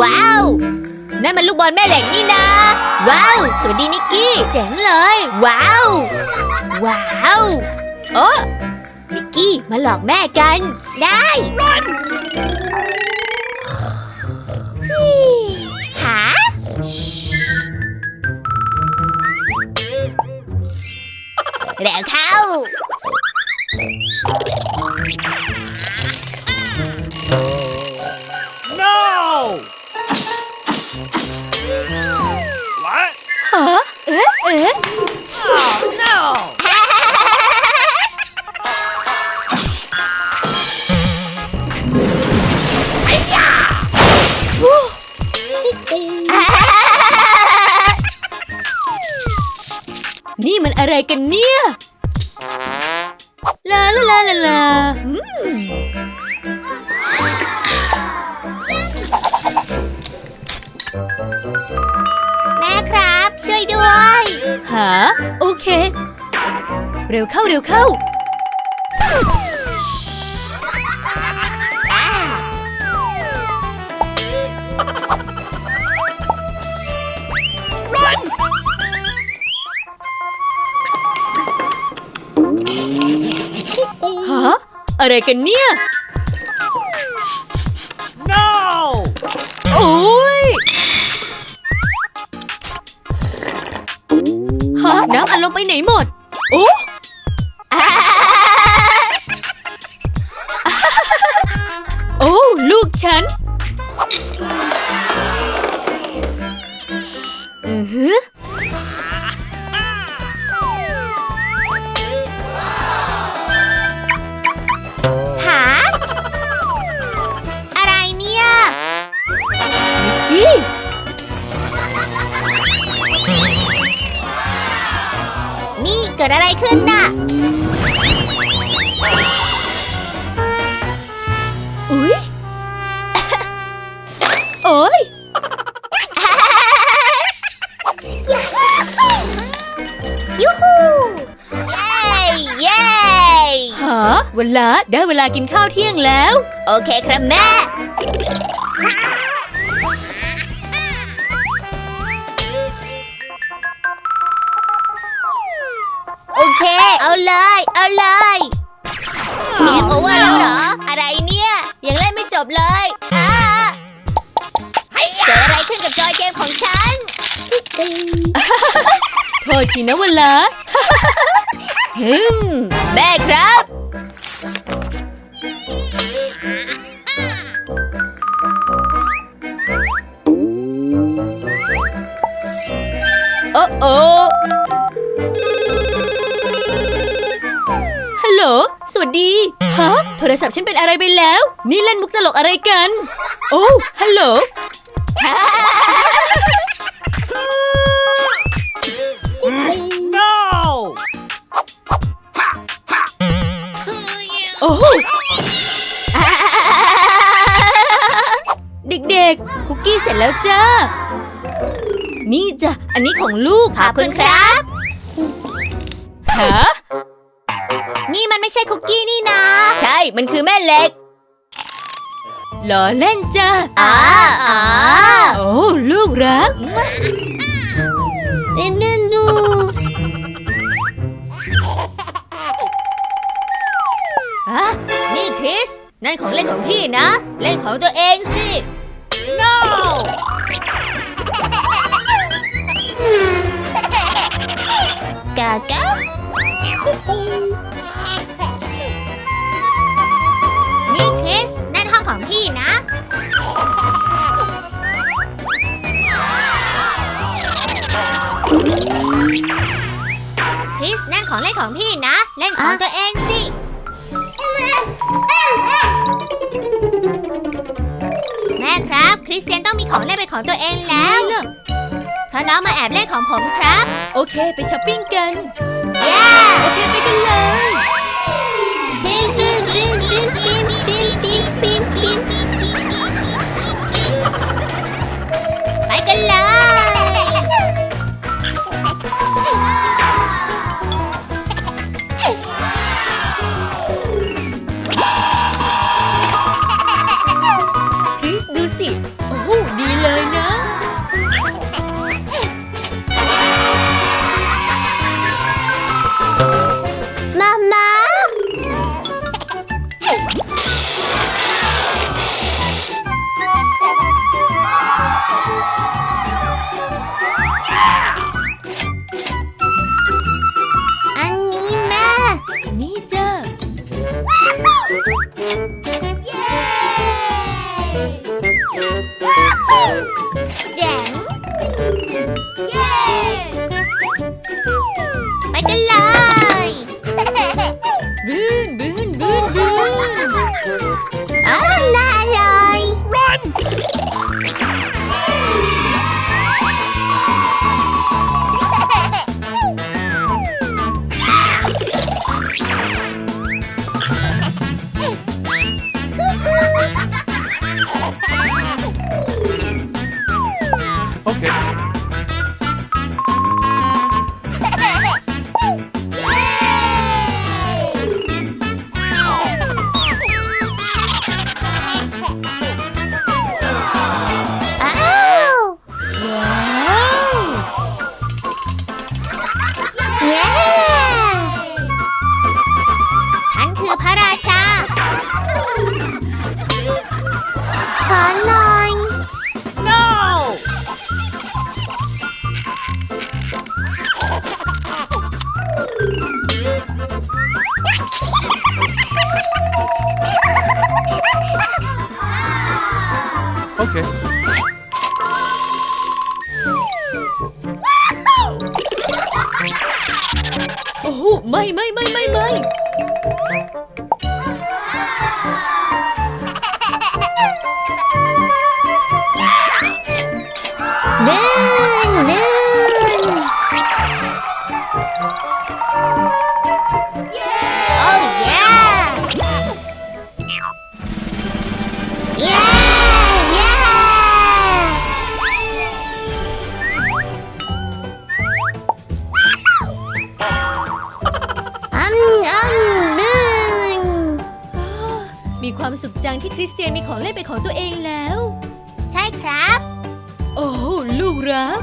ว้าว นั่นมันลูกบอลแม่เหล็กนี่นะ ว้าว สวัสดีนิกกี้ เจ๋งเลย ว้าว ว้าวโอ้นิกกี้มาหลอกแม่กัน ได้หาเร็วเข้า นี่มันอะไรกันเนี่ย ลาลาลาลาลาอืมแม่ครับ ช่วยด้วยหาโอเค เร็วเข้าเร็วเข้าอ่า อะไรกันเนี่ย No! โอ้ยฮะน้ำอัดลงไปไหนหมด โอ้โอ้ ลูกฉัน กิดอะไรขึ้นน่ะ อุ๊ย โอ๊ยยูฮูเย้เย้ฮะเวลาได้เวลากินข้าวเที่ยงแล้ว โอเคครับแม่ เอาเลย เอาเลยเกมโอเวอร์แล้วเหรอ อะไรเนี่ย ยังเล่นไม่จบเลยอ่าเกิดอะไรขึ้นกับจอยเกมของฉัน โทษทีนะเวลาฮึมแม่ครับ โอ้โอ วัสดี ฮะ โทรศัพท์ฉันเป็นอะไรไปแล้ว นี่เล่นมุกตลกอะไรกัน โอ้ฮัลโหล No! โอ้เด็กๆ คุกกี้เสร็จแล้วจ้า นี่จ้ะ อันนี้ของลูกขอบคุณครับ ฮะ นี่มันไม่ใช่คุกกี้นี่นะ ใช่ มันคือแม่เหล็กล้อเล่นจ้าอ๋ออ๋อโอ้ลูกรักเล่นเล่นดูอะนี่คริส นั่นของเล่นของพี่นะ เล่นของตัวเองสิ No! กากา คริสนั่นของเล่นของพี่นะ เล่นของตัวเองสิแม่ครับ คริสเตียนต้องมีของเล่นเป็นของตัวเองแล้วเพราะน้องมาแอบเล่นของผมครับ โอเค ไปช้อปปิ้งกัน เย้ โอเค ไปกันเลย ไม่ไม่ไม่ไม่ไม่ ความสุขจังที่คริสเตียนมีของเล่นเป็นของตัวเองแล้ว ใช่ครับ โอ้ลูกรัก